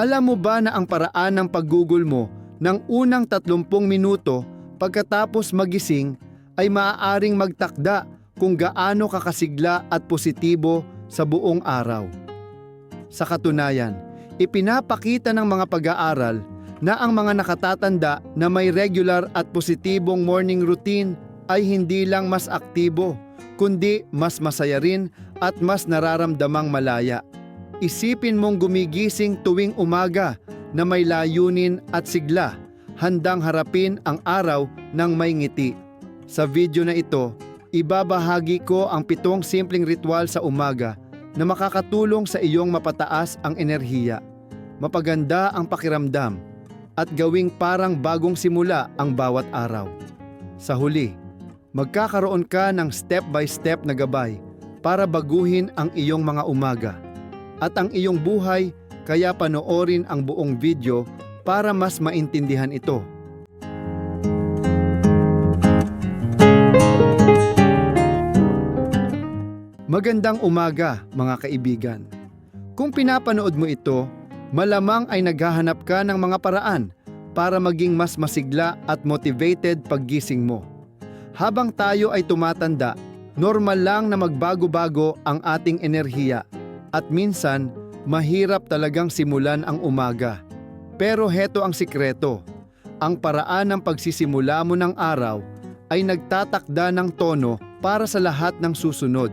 Alam mo ba na ang paraan ng paggugol mo ng unang 30 minuto pagkatapos magising ay maaaring magtakda kung gaano kakasigla at positibo sa buong araw. Sa katunayan, ipinapakita ng mga pag-aaral na ang mga nakatatanda na may regular at positibong morning routine ay hindi lang mas aktibo, kundi mas masaya rin at mas nararamdamang malaya. Isipin mong gumigising tuwing umaga na may layunin at sigla, handang harapin ang araw ng may ngiti. Sa video na ito, ibabahagi ko ang pitong simpleng ritual sa umaga na makakatulong sa iyong mapataas ang enerhiya, mapaganda ang pakiramdam, at gawing parang bagong simula ang bawat araw. Sa huli, magkakaroon ka ng step-by-step na gabay para baguhin ang iyong mga umaga at ang iyong buhay kaya panoorin ang buong video para mas maintindihan ito. Magandang umaga mga kaibigan. Kung pinapanood mo ito, malamang ay naghahanap ka ng mga paraan para maging mas masigla at motivated paggising mo. Habang tayo ay tumatanda, normal lang na magbago-bago ang ating enerhiya at minsan mahirap talagang simulan ang umaga. Pero heto ang sikreto. Ang paraan ng pagsisimula mo ng araw ay nagtatakda ng tono para sa lahat ng susunod.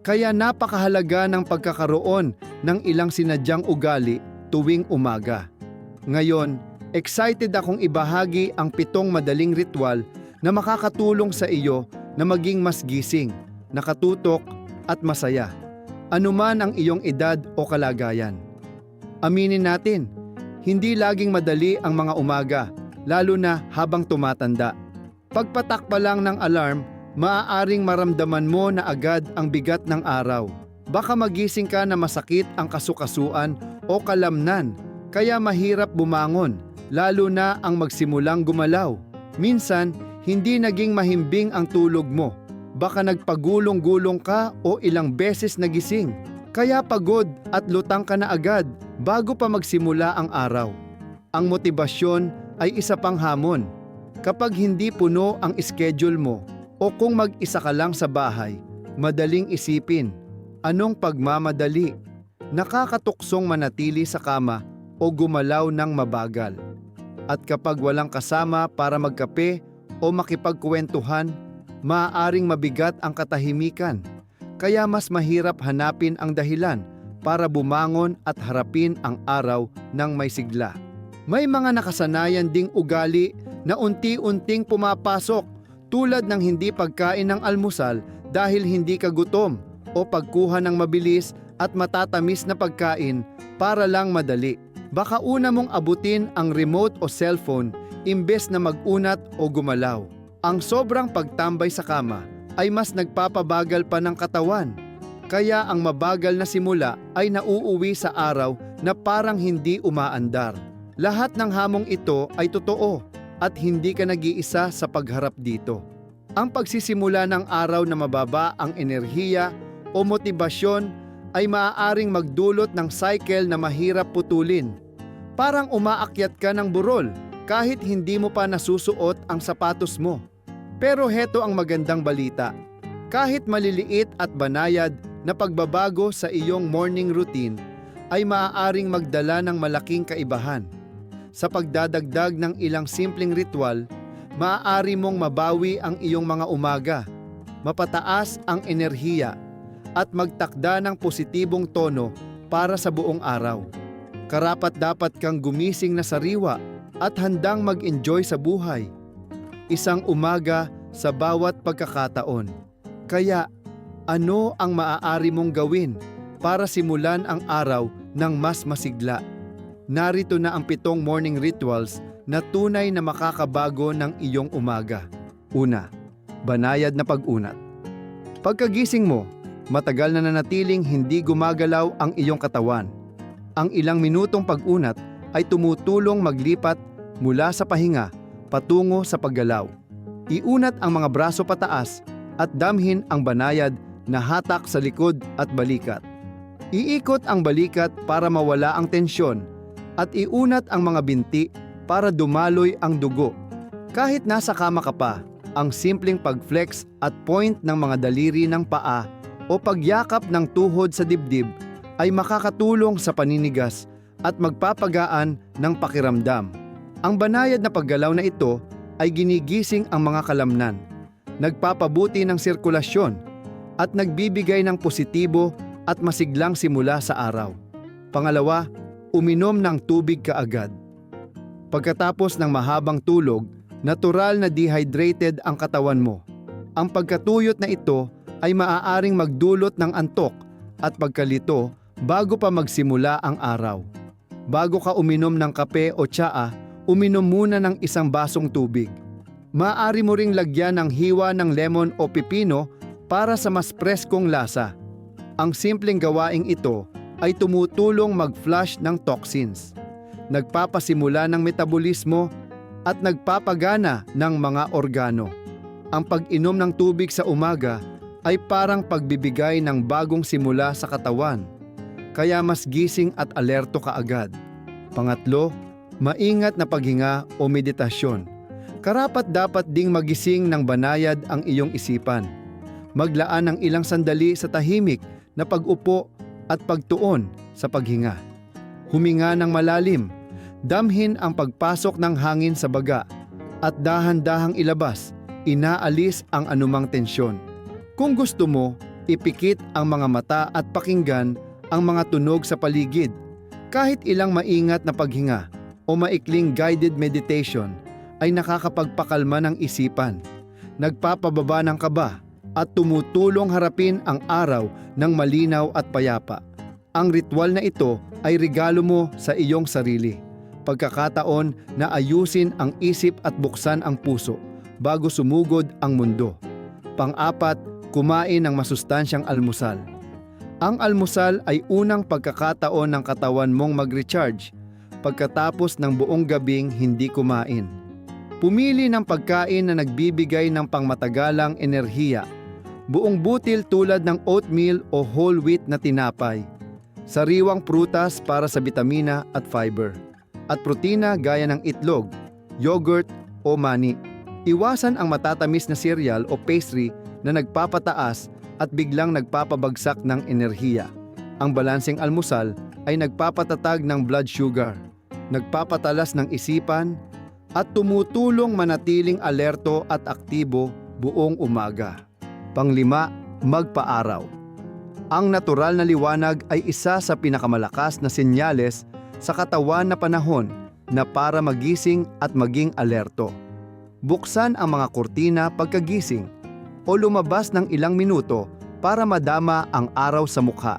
Kaya napakahalaga ng pagkakaroon ng ilang sinadyang ugali tuwing umaga. Ngayon, excited akong ibahagi ang pitong madaling ritual na makakatulong sa iyo na maging mas gising, nakatutok at masaya. Anuman ang iyong edad o kalagayan. Aminin natin, hindi laging madali ang mga umaga, lalo na habang tumatanda. Pagpatak pa lang ng alarm, maaaring maramdaman mo na agad ang bigat ng araw. Baka magising ka na masakit ang kasukasuan o kalamnan, kaya mahirap bumangon, lalo na ang magsimulang gumalaw. Minsan, hindi naging mahimbing ang tulog mo. Baka nagpagulong-gulong ka o ilang beses nagising. Kaya pagod at lutang ka na agad bago pa magsimula ang araw. Ang motibasyon ay isa pang hamon. Kapag hindi puno ang schedule mo o kung mag-isa ka lang sa bahay, madaling isipin, anong pagmamadali? Nakakatuksong manatili sa kama o gumalaw ng mabagal. At kapag walang kasama para magkape o makipagkwentuhan, maaaring mabigat ang katahimikan. Kaya mas mahirap hanapin ang dahilan para bumangon at harapin ang araw ng may sigla. May mga nakasanayan ding ugali na unti-unting pumapasok tulad ng hindi pagkain ng almusal dahil hindi ka gutom o pagkuha ng mabilis at matatamis na pagkain para lang madali. Baka una mong abutin ang remote o cellphone imbes na magunat o gumalaw. Ang sobrang pagtambay sa kama ay mas nagpapabagal pa ng katawan. Kaya ang mabagal na simula ay nauuwi sa araw na parang hindi umaandar. Lahat ng hamong ito ay totoo at hindi ka nag-iisa sa pagharap dito. Ang pagsisimula ng araw na mababa ang enerhiya o motibasyon ay maaaring magdulot ng cycle na mahirap putulin. Parang umaakyat ka ng burol kahit hindi mo pa nasusuot ang sapatos mo. Pero heto ang magandang balita. Kahit maliliit at banayad na pagbabago sa iyong morning routine ay maaaring magdala ng malaking kaibahan. Sa pagdadagdag ng ilang simpleng ritual, maaari mong mabawi ang iyong mga umaga, mapataas ang enerhiya, at magtakda ng positibong tono para sa buong araw. Karapat dapat kang gumising na sariwa at handang mag-enjoy sa buhay. Isang umaga sa bawat pagkakataon. Kaya, ano ang maaari mong gawin para simulan ang araw ng mas masigla? Narito na ang pitong morning rituals na tunay na makakabago ng iyong umaga. Una, banayad na pag-unat. Pagkagising mo, matagal na nanatiling hindi gumagalaw ang iyong katawan. Ang ilang minutong pag-unat ay tumutulong maglipat mula sa pahinga patungo sa paggalaw. Iunat ang mga braso pataas at damhin ang banayad na hatak sa likod at balikat. Iikot ang balikat para mawala ang tensyon at iunat ang mga binti para dumaloy ang dugo. Kahit nasa kama ka pa, ang simpleng pag-flex at point ng mga daliri ng paa o pagyakap ng tuhod sa dibdib ay makakatulong sa paninigas at magpapagaan ng pakiramdam. Ang banayad na paggalaw na ito ay ginigising ang mga kalamnan, nagpapabuti ng sirkulasyon at nagbibigay ng positibo at masiglang simula sa araw. Pangalawa, uminom ng tubig kaagad. Pagkatapos ng mahabang tulog, natural na dehydrated ang katawan mo. Ang pagkatuyot na ito ay maaaring magdulot ng antok at pagkalito bago pa magsimula ang araw. Bago ka uminom ng kape o tsaa, uminom muna ng isang basong tubig. Maaari mo ring lagyan ng hiwa ng lemon o pipino para sa mas preskong lasa. Ang simpleng gawaing ito ay tumutulong mag-flush ng toxins, nagpapasimula ng metabolismo at nagpapagana ng mga organo. Ang pag-inom ng tubig sa umaga ay parang pagbibigay ng bagong simula sa katawan, kaya mas gising at alerto ka agad. Pangatlo, maingat na paghinga o meditasyon. Karapat dapat ding magising ng banayad ang iyong isipan. Maglaan ng ilang sandali sa tahimik na pag-upo at pagtuon sa paghinga. Huminga ng malalim, damhin ang pagpasok ng hangin sa baga at dahan-dahang ilabas, inaalis ang anumang tensyon. Kung gusto mo, ipikit ang mga mata at pakinggan ang mga tunog sa paligid. Kahit ilang maingat na paghinga o maikling guided meditation ay nakakapagpakalma ng isipan, nagpapababa ng kaba at tumutulong harapin ang araw ng malinaw at payapa. Ang ritual na ito ay regalo mo sa iyong sarili. Pagkakataon na ayusin ang isip at buksan ang puso bago sumugod ang mundo. Pang-apat, kumain ng masustansyang almusal. Ang almusal ay unang pagkakataon ng katawan mong mag-recharge pagkatapos ng buong gabing hindi kumain. Pumili ng pagkain na nagbibigay ng pangmatagalang enerhiya. Buong butil tulad ng oatmeal o whole wheat na tinapay. Sariwang prutas para sa bitamina at fiber. At protina gaya ng itlog, yogurt o mani. Iwasan ang matatamis na cereal o pastry na nagpapataas at biglang nagpapabagsak ng enerhiya. Ang balanseng almusal ay nagpapatatag ng blood sugar, nagpapatalas ng isipan, at tumutulong manatiling alerto at aktibo buong umaga. Panglima, magpaaraw. Ang natural na liwanag ay isa sa pinakamalakas na senyales sa katawan na panahon na para magising at maging alerto. Buksan ang mga kurtina pagkagising o lumabas ng ilang minuto para madama ang araw sa mukha.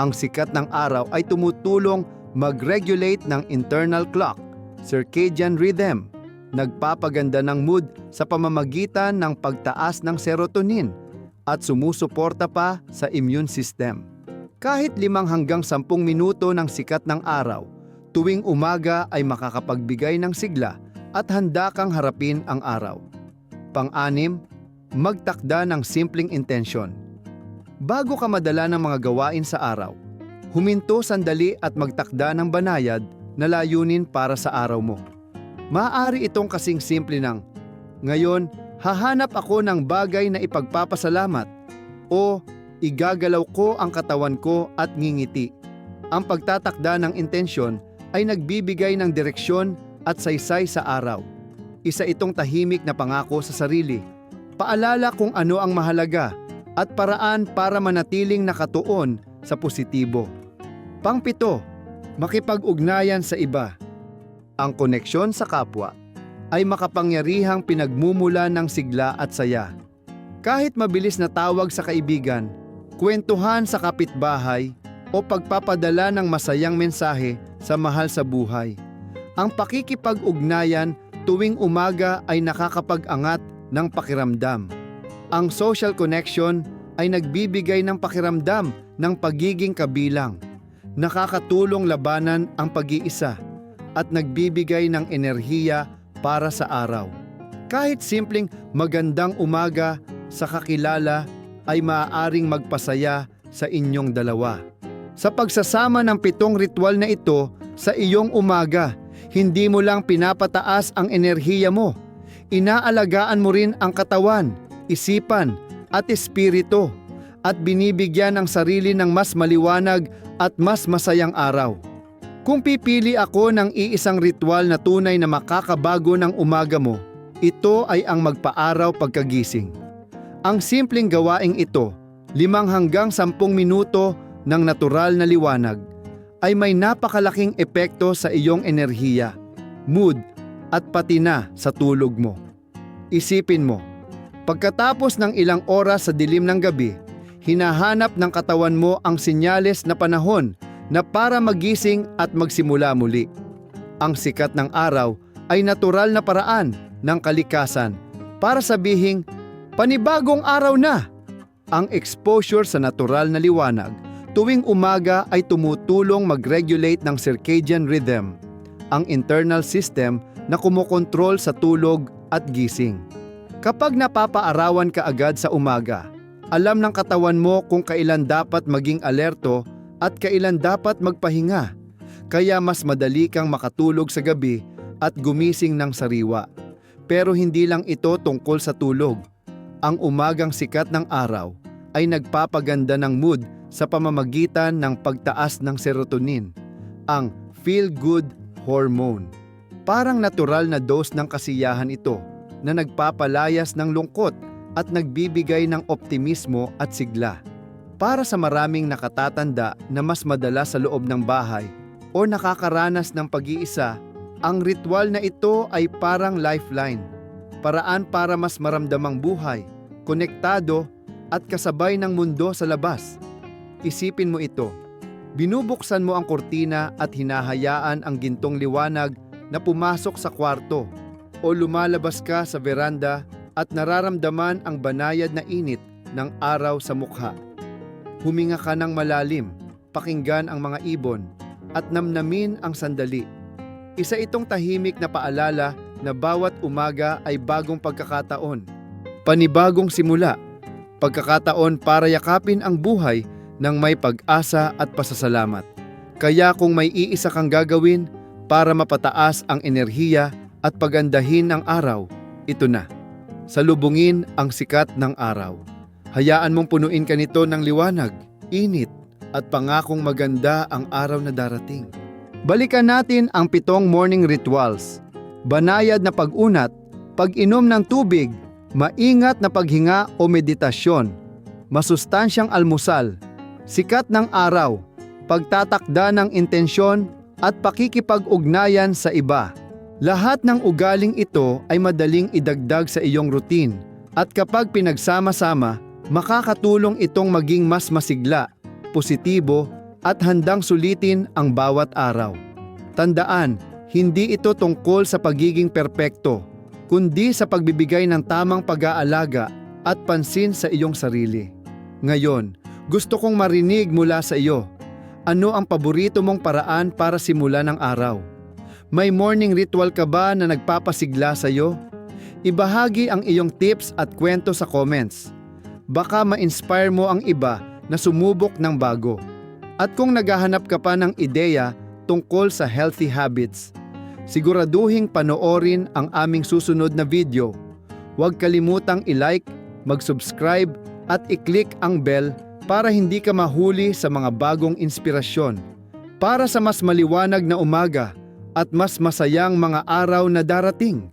Ang sikat ng araw ay tumutulong mag-regulate ng internal clock, circadian rhythm, nagpapaganda ng mood sa pamamagitan ng pagtaas ng serotonin at sumusuporta pa sa immune system. Kahit limang hanggang sampung minuto ng sikat ng araw, tuwing umaga ay makakapagbigay ng sigla at handa kang harapin ang araw. Pang-anim, magtakda ng simpleng intensyon. Bago ka madala ng mga gawain sa araw, huminto sandali at magtakda ng banayad na layunin para sa araw mo. Maaari itong kasing simple ng, ngayon, hahanap ako ng bagay na ipagpapasalamat o igagalaw ko ang katawan ko at ngingiti. Ang pagtatakda ng intensyon ay nagbibigay ng direksyon at saysay sa araw. Isa itong tahimik na pangako sa sarili. Paalala kung ano ang mahalaga at paraan para manatiling nakatuon sa positibo. Pangpito, makipag-ugnayan sa iba. Ang koneksyon sa kapwa ay makapangyarihang pinagmumula ng sigla at saya. Kahit mabilis na tawag sa kaibigan, kwentuhan sa kapitbahay o pagpapadala ng masayang mensahe sa mahal sa buhay. Ang pakikipag-ugnayan tuwing umaga ay nakakapag-angat ng pakiramdam. Ang social connection ay nagbibigay ng pakiramdam ng pagiging kabilang. Nakakatulong labanan ang pag-iisa at nagbibigay ng enerhiya para sa araw. Kahit simpleng magandang umaga sa kakilala ay maaaring magpasaya sa inyong dalawa. Sa pagsasama ng pitong ritual na ito sa iyong umaga. Hindi mo lang pinapataas ang enerhiya mo. Inaalagaan mo rin ang katawan, isipan, at espiritu at binibigyan ang sarili ng mas maliwanag at mas masayang araw. Kung pipili ako ng iisang ritual na tunay na makakabago ng umaga mo, ito ay ang magpaaraw pagkagising. Ang simpleng gawaing ito, limang hanggang sampung minuto ng natural na liwanag, ay may napakalaking epekto sa iyong enerhiya, mood, at pati na sa tulog mo. Isipin mo, pagkatapos ng ilang oras sa dilim ng gabi, hinahanap ng katawan mo ang sinyales na panahon na para magising at magsimula muli. Ang sikat ng araw ay natural na paraan ng kalikasan para sabihing panibagong araw na. Ang exposure sa natural na liwanag tuwing umaga ay tumutulong mag-regulate ng circadian rhythm, ang internal system na kumokontrol sa tulog at gising. Kapag napapaarawan ka agad sa umaga, alam ng katawan mo kung kailan dapat maging alerto at kailan dapat magpahinga. Kaya mas madali kang makatulog sa gabi at gumising ng sariwa. Pero hindi lang ito tungkol sa tulog. Ang umagang sikat ng araw ay nagpapaganda ng mood sa pamamagitan ng pagtaas ng serotonin, ang feel-good hormone. Parang natural na dose ng kasiyahan ito na nagpapalayas ng lungkot at nagbibigay ng optimismo at sigla. Para sa maraming nakatatanda na mas madala sa loob ng bahay o nakakaranas ng pag-iisa, ang ritual na ito ay parang lifeline. Paraan para mas maramdamang buhay, konektado at kasabay ng mundo sa labas. Isipin mo ito. Binubuksan mo ang kurtina at hinahayaan ang gintong liwanag na pumasok sa kwarto o lumalabas ka sa veranda at nararamdaman ang banayad na init ng araw sa mukha. Huminga ka ng malalim, pakinggan ang mga ibon, at namnamin ang sandali. Isa itong tahimik na paalala na bawat umaga ay bagong pagkakataon. Panibagong simula, pagkakataon para yakapin ang buhay ng may pag-asa at pasasalamat. Kaya kung may iisa kang gagawin para mapataas ang enerhiya at pagandahin ang araw, ito na. Salubungin ang sikat ng araw. Hayaan mong punuin ka nito ng liwanag, init, at pangakong maganda ang araw na darating. Balikan natin ang pitong morning rituals. Banayad na pag-unat, pag-inom ng tubig, maingat na paghinga o meditasyon, masustansyang almusal, sikat ng araw, pagtatakda ng intensyon at pakikipag-ugnayan sa iba. Lahat ng ugaling ito ay madaling idagdag sa iyong routine at kapag pinagsama-sama, makakatulong itong maging mas masigla, positibo at handang sulitin ang bawat araw. Tandaan, hindi ito tungkol sa pagiging perpekto, kundi sa pagbibigay ng tamang pag-aalaga at pansin sa iyong sarili. Ngayon, gusto kong marinig mula sa iyo. Ano ang paborito mong paraan para simulan ng araw? May morning ritual ka ba na nagpapasigla sa iyo? Ibahagi ang iyong tips at kwento sa comments. Baka ma-inspire mo ang iba na sumubok ng bago. At kung naghahanap ka pa ng ideya tungkol sa healthy habits, siguraduhing panoorin ang aming susunod na video. Huwag kalimutang i-like, mag-subscribe at i-click ang bell para hindi ka mahuli sa mga bagong inspirasyon. Para sa mas maliwanag na umaga at mas masayang mga araw na darating.